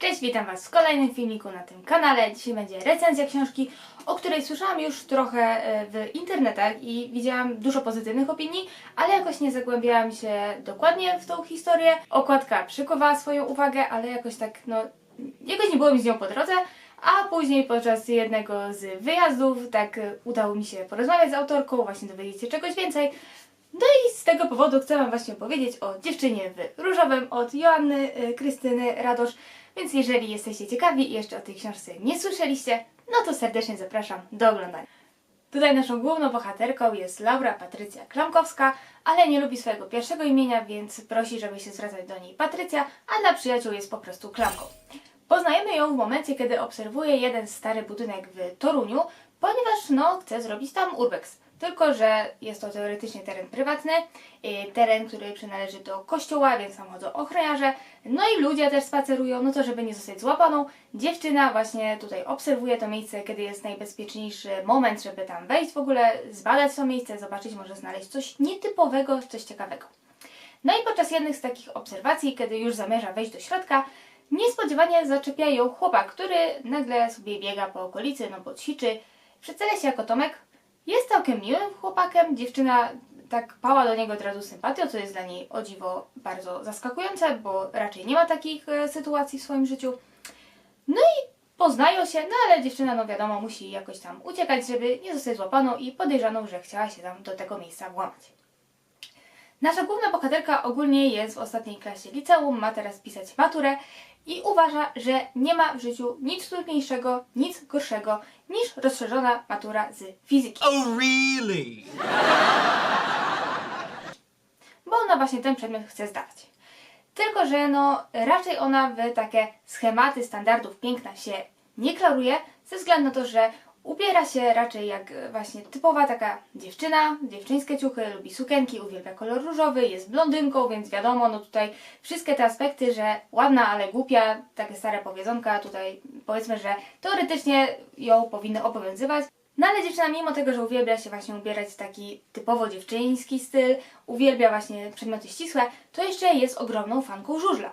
Cześć, witam Was w kolejnym filmiku na tym kanale. Dzisiaj będzie recenzja książki, o której słyszałam już trochę e, w internetach i widziałam dużo pozytywnych opinii, ale jakoś nie zagłębiałam się dokładnie w tą historię. Okładka przykowała swoją uwagę, ale jakoś tak, no, jakoś nie było mi z nią po drodze. A później podczas jednego z wyjazdów tak e, udało mi się porozmawiać z autorką, właśnie dowiedzieć się czegoś więcej. No i z tego powodu chcę Wam właśnie powiedzieć o dziewczynie w różowym od Joanny y, Krystyny Radosz. Więc jeżeli jesteście ciekawi i jeszcze o tej książce nie słyszeliście, no to serdecznie zapraszam do oglądania. Tutaj naszą główną bohaterką jest Laura Patrycja Klamkowska, ale nie lubi swojego pierwszego imienia, więc prosi, żeby się zwracać do niej Patrycja, a dla przyjaciół jest po prostu Klamką. Poznajemy ją w momencie, kiedy obserwuje jeden stary budynek w Toruniu, ponieważ no, chce zrobić tam urbex. Tylko, że jest to teoretycznie teren prywatny, yy, teren, który przynależy do kościoła, więc tam chodzą ochroniarze, no i ludzie też spacerują, no to żeby nie zostać złapaną, dziewczyna właśnie tutaj obserwuje to miejsce, kiedy jest najbezpieczniejszy moment, żeby tam wejść w ogóle, zbadać to miejsce, zobaczyć, może znaleźć coś nietypowego, coś ciekawego. No i podczas jednych z takich obserwacji, kiedy już zamierza wejść do środka, niespodziewanie zaczepia ją chłopak, który nagle sobie biega po okolicy, no bo ćwiczy, przedstawia się jako Tomek, jest całkiem miłym chłopakiem, dziewczyna tak pała do niego od razu sympatią, co jest dla niej o dziwo bardzo zaskakujące, bo raczej nie ma takich e, sytuacji w swoim życiu. No i poznają się, no ale dziewczyna, no wiadomo, musi jakoś tam uciekać, żeby nie zostać złapaną i podejrzaną, że chciała się tam do tego miejsca włamać. Nasza główna bohaterka ogólnie jest w ostatniej klasie liceum, ma teraz pisać maturę i uważa, że nie ma w życiu nic trudniejszego, nic gorszego niż rozszerzona matura z fizyki. Oh, really? bo ona właśnie ten przedmiot chce zdać. Tylko, że no raczej ona w takie schematy standardów piękna się nie klaruje, ze względu na to, że ubiera się raczej jak właśnie typowa taka dziewczyna, dziewczyńskie ciuchy, lubi sukienki, uwielbia kolor różowy, jest blondynką, więc wiadomo, no tutaj wszystkie te aspekty, że ładna, ale głupia, takie stare powiedzonka, tutaj powiedzmy, że teoretycznie ją powinny obowiązywać. No ale dziewczyna mimo tego, że uwielbia się właśnie ubierać w taki typowo dziewczyński styl, uwielbia właśnie przedmioty ścisłe, to jeszcze jest ogromną fanką żużla,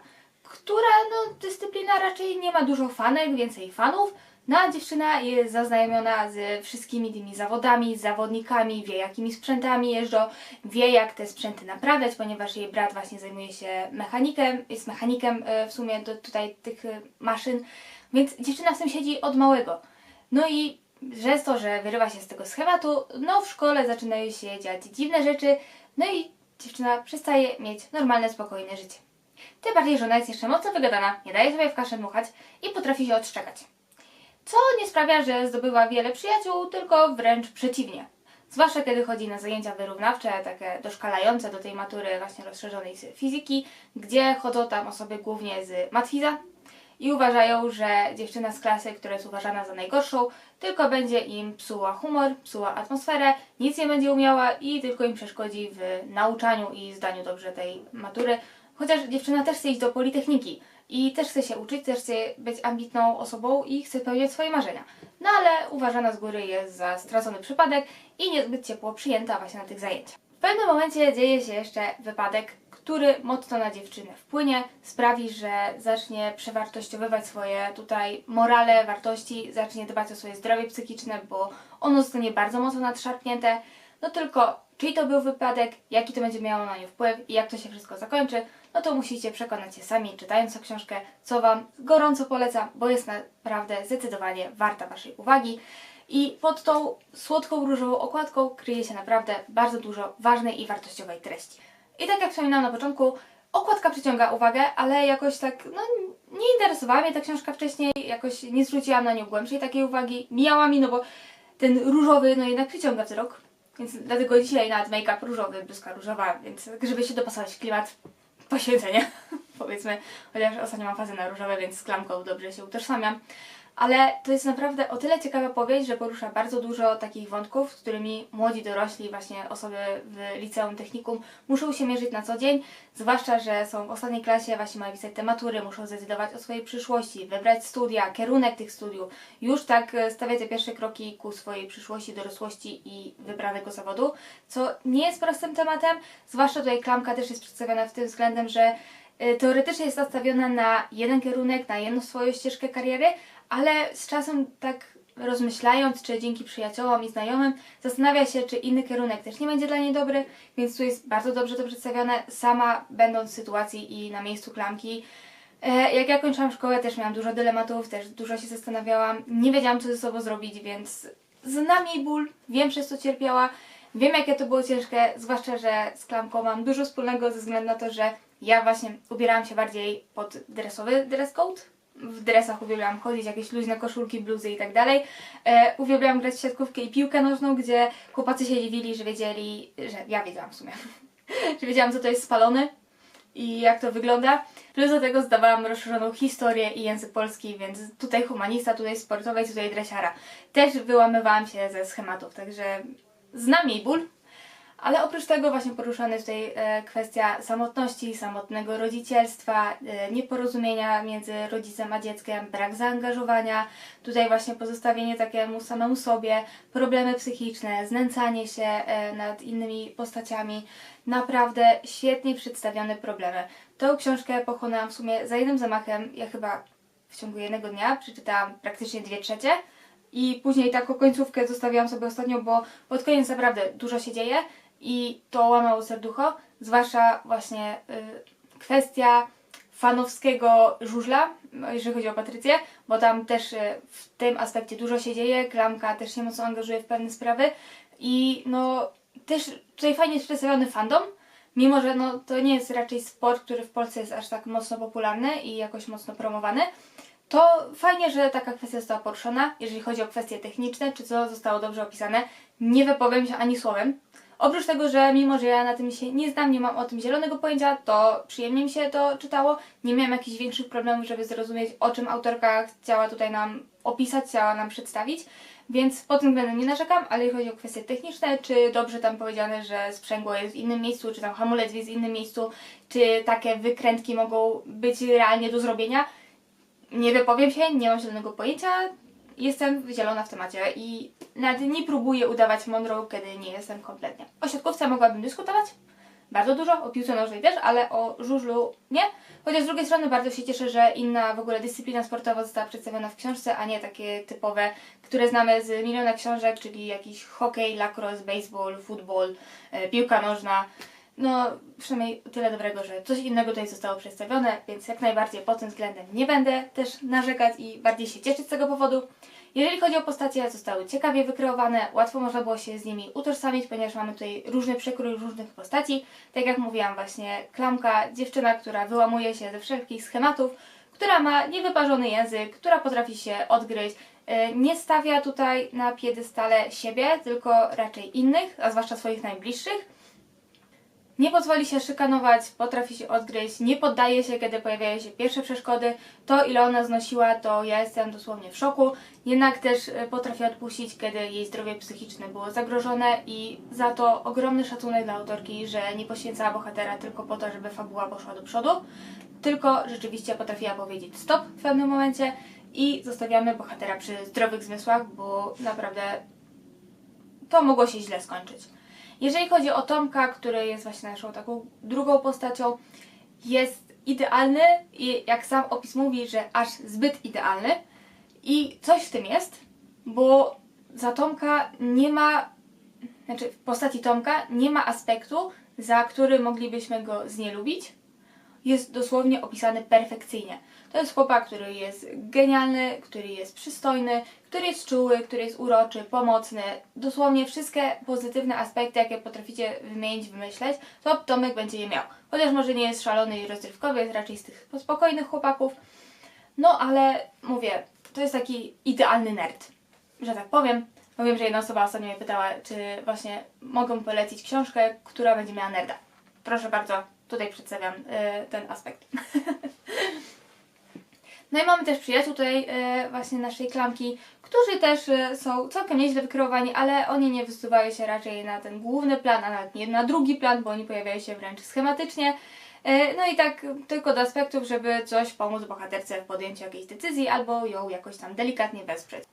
która no dyscyplina raczej nie ma dużo fanek, więcej fanów, no a dziewczyna jest zaznajomiona z wszystkimi tymi zawodami, zawodnikami, wie jakimi sprzętami jeżdżą, wie jak te sprzęty naprawiać, ponieważ jej brat właśnie zajmuje się mechanikiem, jest mechanikiem e, w sumie do tutaj tych e, maszyn, więc dziewczyna w tym siedzi od małego. No i przez to, że wyrywa się z tego schematu, no w szkole zaczynają się dziać dziwne rzeczy, no i dziewczyna przestaje mieć normalne, spokojne życie. Tym bardziej, że ona jest jeszcze mocno wygadana, nie daje sobie w kaszę dmuchać i potrafi się odszczekać. Co nie sprawia, że zdobywa wiele przyjaciół, tylko wręcz przeciwnie. Zwłaszcza kiedy chodzi na zajęcia wyrównawcze, takie doszkalające do tej matury właśnie rozszerzonej z fizyki, gdzie chodzą tam osoby głównie z matwiza i uważają, że dziewczyna z klasy, która jest uważana za najgorszą, tylko będzie im psuła humor, psuła atmosferę, nic nie będzie umiała i tylko im przeszkodzi w nauczaniu i zdaniu dobrze tej matury. Chociaż dziewczyna też chce iść do politechniki i też chce się uczyć, też chce być ambitną osobą i chce spełniać swoje marzenia. No ale uważana z góry jest za stracony przypadek i niezbyt ciepło przyjęta właśnie na tych zajęciach. W pewnym momencie dzieje się jeszcze wypadek, który mocno na dziewczynę wpłynie, sprawi, że zacznie przewartościowywać swoje tutaj morale, wartości, zacznie dbać o swoje zdrowie psychiczne, bo ono zostanie bardzo mocno nadszarpnięte. No tylko, czyj to był wypadek, jaki to będzie miało na nią wpływ i jak to się wszystko zakończy, no to musicie przekonać się sami, czytając tę książkę, co Wam gorąco polecam, bo jest naprawdę zdecydowanie warta Waszej uwagi. I pod tą słodką różową okładką kryje się naprawdę bardzo dużo ważnej i wartościowej treści. I tak jak wspominałam na początku, okładka przyciąga uwagę, ale jakoś tak, no nie interesowała mnie ta książka wcześniej, jakoś nie zwróciłam na nią głębszej takiej uwagi. Mijała mi, no bo ten różowy, no jednak przyciąga wzrok. Więc dlatego dzisiaj nawet make-up różowy, bluzka różowa, więc żeby się dopasować w klimat poświęcenia, powiedzmy. Chociaż ostatnio mam fazę na różowe, więc z klamką dobrze się utożsamiam. Ale to jest naprawdę o tyle ciekawa powieść, że porusza bardzo dużo takich wątków, z którymi młodzi dorośli, właśnie osoby w liceum, technikum muszą się mierzyć na co dzień, zwłaszcza, że są w ostatniej klasie, właśnie mają pisać te matury, muszą zdecydować o swojej przyszłości, wybrać studia, kierunek tych studiów, już tak e, stawiać te pierwsze kroki ku swojej przyszłości, dorosłości i wybranego zawodu, co nie jest prostym tematem, zwłaszcza tutaj klamka też jest przedstawiona w tym względem, że y, teoretycznie jest nastawiona na jeden kierunek, na jedną swoją ścieżkę kariery, ale z czasem tak rozmyślając, czy dzięki przyjaciołom i znajomym, zastanawia się, czy inny kierunek też nie będzie dla niej dobry, więc tu jest bardzo dobrze to przedstawione, sama będąc w sytuacji i na miejscu klamki. E, Jak ja kończyłam szkołę, też miałam dużo dylematów, też dużo się zastanawiałam, nie wiedziałam, co ze sobą zrobić, więc znam jej ból, wiem, przez co cierpiała, wiem, jakie to było ciężkie, zwłaszcza, że z klamką mam dużo wspólnego ze względu na to, że ja właśnie ubierałam się bardziej pod dresowy dress code. W dresach uwielbiałam chodzić, jakieś luźne koszulki, bluzy i tak dalej. E, uwielbiałam grać w siatkówkę i piłkę nożną, gdzie chłopacy się dziwili, że wiedzieli, że ja wiedziałam w sumie, że wiedziałam, co to jest spalony i jak to wygląda. Plus do tego zdawałam rozszerzoną historię i język polski, więc tutaj humanista, tutaj sportowiec, tutaj dresiara. Też wyłamywałam się ze schematów, także znam jej ból. Ale oprócz tego właśnie poruszana jest tutaj e, kwestia samotności, samotnego rodzicielstwa, e, nieporozumienia między rodzicem a dzieckiem, brak zaangażowania, tutaj właśnie pozostawienie takiemu samemu sobie, problemy psychiczne, znęcanie się e, nad innymi postaciami. Naprawdę świetnie przedstawione problemy. Tą książkę pochłonęłam w sumie za jednym zamachem, ja chyba w ciągu jednego dnia przeczytałam praktycznie dwie trzecie. I później taką końcówkę zostawiłam sobie ostatnio, bo pod koniec naprawdę dużo się dzieje i to łamało serducho, zwłaszcza właśnie y, kwestia fanowskiego żużla, jeżeli chodzi o Patrycję, bo tam też y, w tym aspekcie dużo się dzieje, Klamka też się mocno angażuje w pewne sprawy i no też tutaj fajnie jest przedstawiony fandom, mimo że no, to nie jest raczej sport, który w Polsce jest aż tak mocno popularny i jakoś mocno promowany, to fajnie, że taka kwestia została poruszona, jeżeli chodzi o kwestie techniczne, czy co zostało dobrze opisane. Nie wypowiem się ani słowem. Oprócz tego, że mimo, że ja na tym się nie znam, nie mam o tym zielonego pojęcia, to przyjemnie mi się to czytało. Nie miałam jakichś większych problemów, żeby zrozumieć, o czym autorka chciała tutaj nam opisać, chciała nam przedstawić. Więc pod tym względem nie narzekam, ale jeżeli chodzi o kwestie techniczne, czy dobrze tam powiedziane, że sprzęgło jest w innym miejscu, czy tam hamulec jest w innym miejscu, czy takie wykrętki mogą być realnie do zrobienia, nie wypowiem się, nie mam zielonego pojęcia. Jestem zielona w temacie i nawet nie próbuję udawać mądrą, kiedy nie jestem kompletnie. O siatkówce mogłabym dyskutować, bardzo dużo, o piłce nożnej też, ale o żużlu nie. Chociaż z drugiej strony bardzo się cieszę, że inna w ogóle dyscyplina sportowa została przedstawiona w książce, a nie takie typowe, które znamy z miliona książek, czyli jakiś hokej, lacrosse, baseball, football, e, piłka nożna. No, przynajmniej tyle dobrego, że coś innego tutaj zostało przedstawione, więc jak najbardziej pod tym względem nie będę też narzekać i bardziej się cieszyć z tego powodu. Jeżeli chodzi o postacie, zostały ciekawie wykreowane, łatwo można było się z nimi utożsamić, ponieważ mamy tutaj różny przekrój różnych postaci. Tak jak mówiłam właśnie, Klamka, dziewczyna, która wyłamuje się ze wszelkich schematów, która ma niewyparzony język, która potrafi się odgryźć, e, nie stawia tutaj na piedestale siebie, tylko raczej innych, a zwłaszcza swoich najbliższych. Nie pozwoli się szykanować, potrafi się odgryźć, nie poddaje się, kiedy pojawiają się pierwsze przeszkody. To, ile ona znosiła, to ja jestem dosłownie w szoku. Jednak też e, potrafi odpuścić, kiedy jej zdrowie psychiczne było zagrożone i za to ogromny szacunek dla autorki, że nie poświęcała bohatera tylko po to, żeby fabuła poszła do przodu, tylko rzeczywiście potrafiła powiedzieć stop w pewnym momencie i zostawiamy bohatera przy zdrowych zmysłach, bo naprawdę to mogło się źle skończyć. Jeżeli chodzi o Tomka, który jest właśnie naszą taką drugą postacią, jest idealny i jak sam opis mówi, że aż zbyt idealny. I coś w tym jest, bo za Tomka nie ma, znaczy w postaci Tomka nie ma aspektu, za który moglibyśmy go znielubić. Jest dosłownie opisany perfekcyjnie. To jest chłopak, który jest genialny, który jest przystojny, który jest czuły, który jest uroczy, pomocny. Dosłownie wszystkie pozytywne aspekty, jakie potraficie wymienić, wymyśleć, to Tomek będzie je miał. Chociaż może nie jest szalony i rozrywkowy, jest raczej z tych spokojnych chłopaków. No ale mówię, to jest taki idealny nerd, że tak powiem. Bo wiem, że jedna osoba ostatnio mnie pytała, czy właśnie mogę polecić książkę, która będzie miała nerda. Proszę bardzo, tutaj przedstawiam y, ten aspekt. No i mamy też przyjaciół tutaj e, właśnie naszej klamki, którzy też e, są całkiem nieźle wykreowani, ale oni nie wysuwają się raczej na ten główny plan, a nawet nie na drugi plan, bo oni pojawiają się wręcz schematycznie. E, no i tak tylko do aspektów, żeby coś pomóc bohaterce w podjęciu jakiejś decyzji albo ją jakoś tam delikatnie wesprzeć.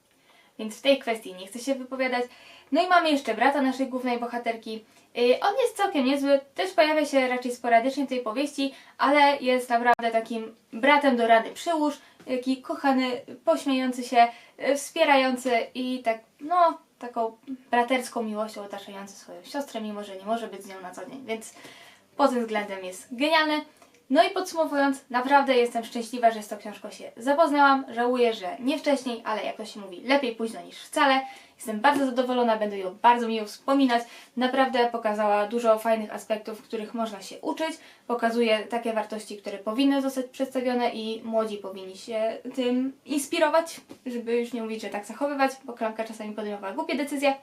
więc w tej kwestii nie chcę się wypowiadać. No i mamy jeszcze brata naszej głównej bohaterki. Yy, On jest całkiem niezły, też pojawia się raczej sporadycznie w tej powieści, ale jest naprawdę takim bratem do rady przyłóż, taki kochany, pośmiejący się, yy, wspierający i tak, no, taką braterską miłością otaczający swoją siostrę, mimo że nie może być z nią na co dzień, więc pod tym względem jest genialny. No i podsumowując, naprawdę jestem szczęśliwa, że z tą książką się zapoznałam. Żałuję, że nie wcześniej, ale jak to się mówi, lepiej późno niż wcale. Jestem bardzo zadowolona, będę ją bardzo miło wspominać. Naprawdę pokazała dużo fajnych aspektów, których można się uczyć. Pokazuje takie wartości, które powinny zostać przedstawione i młodzi powinni się tym inspirować, żeby już nie mówić, że tak zachowywać, bo klamka czasami podejmowała głupie decyzje.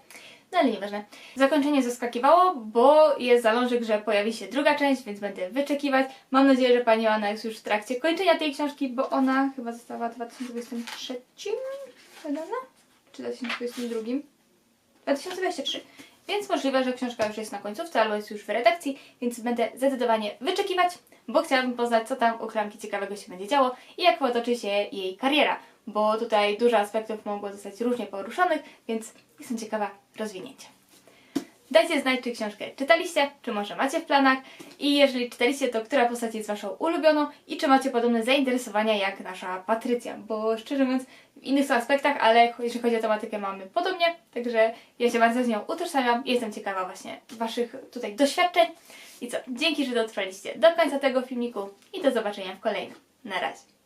No ale nieważne. Zakończenie zaskakiwało, bo jest zalążek, że pojawi się druga część, więc będę wyczekiwać. Mam nadzieję, że pani Joanna jest już w trakcie kończenia tej książki, bo ona chyba została w 2023 wydana? Czy 2022? 2023. Więc możliwe, że książka już jest na końcówce albo jest już w redakcji, więc będę zdecydowanie wyczekiwać, bo chciałabym poznać, co tam u klamki ciekawego się będzie działo i jak potoczy się jej kariera, bo tutaj dużo aspektów mogło zostać różnie poruszonych, więc jestem ciekawa rozwinięcia. Dajcie znać, czy książkę czytaliście, czy może macie w planach i jeżeli czytaliście, to która postać jest Waszą ulubioną i czy macie podobne zainteresowania jak nasza Patrycja, bo szczerze mówiąc w innych są aspektach, ale jeżeli chodzi o tematykę mamy podobnie, także ja się bardzo z nią utożsamiam i jestem ciekawa właśnie Waszych tutaj doświadczeń. I co, dzięki, że dotrwaliście do końca tego filmiku i do zobaczenia w kolejnym. Na razie.